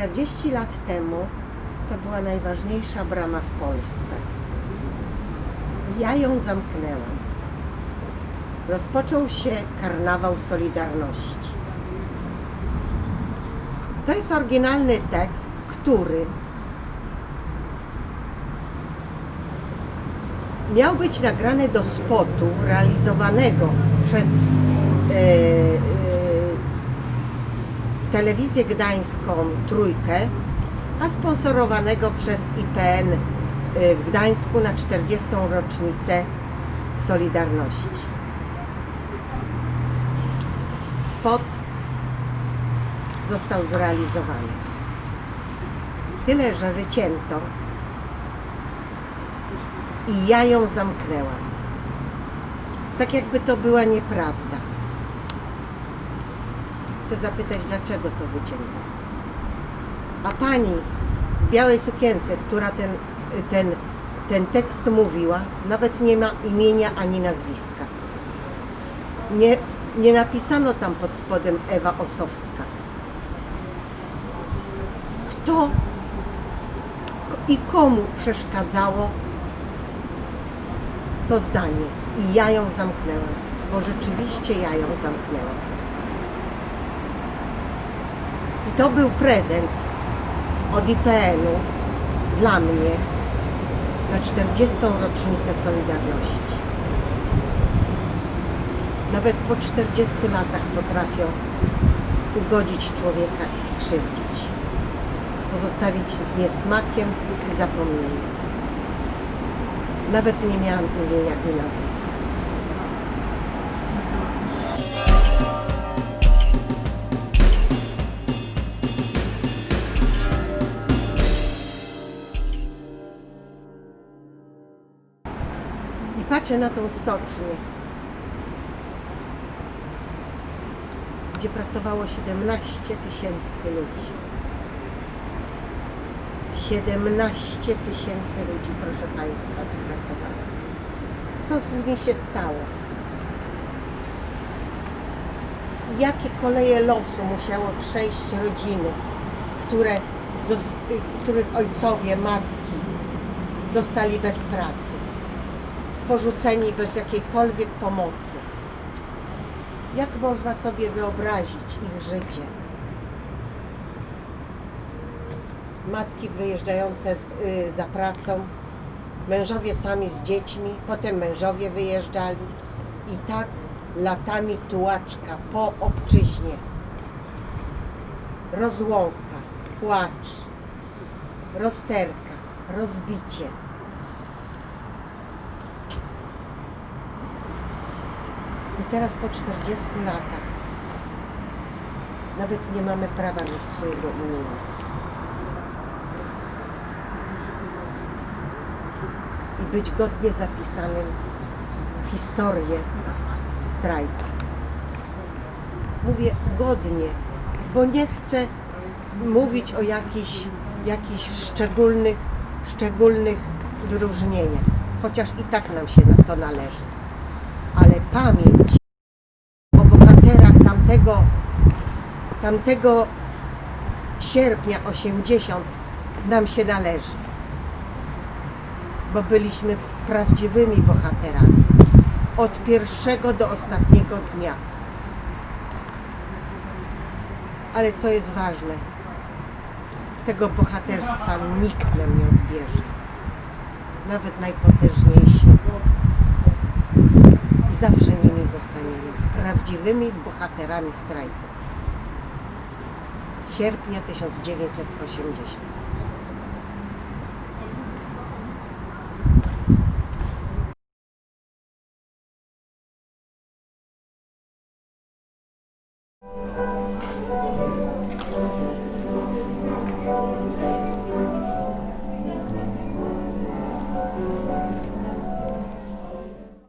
40 lat temu to była najważniejsza brama w Polsce. Ja ją zamknęłam. Rozpoczął się karnawał Solidarności. To jest oryginalny tekst, który miał być nagrany do spotu realizowanego przez e, telewizję gdańską Trójkę, a sponsorowanego przez IPN e, w Gdańsku na 40. rocznicę Solidarności. Spot został zrealizowany. Tyle, że wycięto i ja ją zamknęłam. Tak jakby to była nieprawda. Chcę zapytać, dlaczego to wycięto. A pani w białej sukience, która ten, ten, ten tekst mówiła, nawet nie ma imienia ani nazwiska. Nie, nie napisano tam pod spodem Ewa Osowska. Kto i komu przeszkadzało to zdanie. I ja ją zamknęłam, bo rzeczywiście ja ją zamknęłam. I to był prezent od IPN-u dla mnie na 40. rocznicę Solidarności. Nawet po 40 latach potrafią ugodzić człowieka i skrzywdzić. Pozostawić z niesmakiem i zapomnieniem. Nawet nie miałam imienia i nazwiska. I patrzę na tą stocznię, gdzie pracowało 17 tysięcy ludzi. 17 tysięcy ludzi, proszę Państwa, tu pracowało. Co z nimi się stało? Jakie koleje losu musiało przejść rodziny, które, których ojcowie, matki zostali bez pracy, porzuceni bez jakiejkolwiek pomocy? Jak można sobie wyobrazić ich życie? matki wyjeżdżające y, za pracą, mężowie sami z dziećmi, potem mężowie wyjeżdżali i tak latami tułaczka po obczyźnie. Rozłąka, płacz, rozterka, rozbicie. I teraz po 40 latach nawet nie mamy prawa mieć swojego imienia. i być godnie zapisanym w historię strajku. Mówię godnie, bo nie chcę mówić o jakichś, jakichś szczególnych, szczególnych wyróżnieniach, chociaż i tak nam się na to należy. Ale pamięć o bohaterach tamtego, tamtego sierpnia 80 nam się należy bo byliśmy prawdziwymi bohaterami. Od pierwszego do ostatniego dnia. Ale co jest ważne, tego bohaterstwa nikt nam nie odbierze. Nawet najpotężniejsi. Zawsze nimi zostaniemy. Prawdziwymi bohaterami strajku. Sierpnia 1980.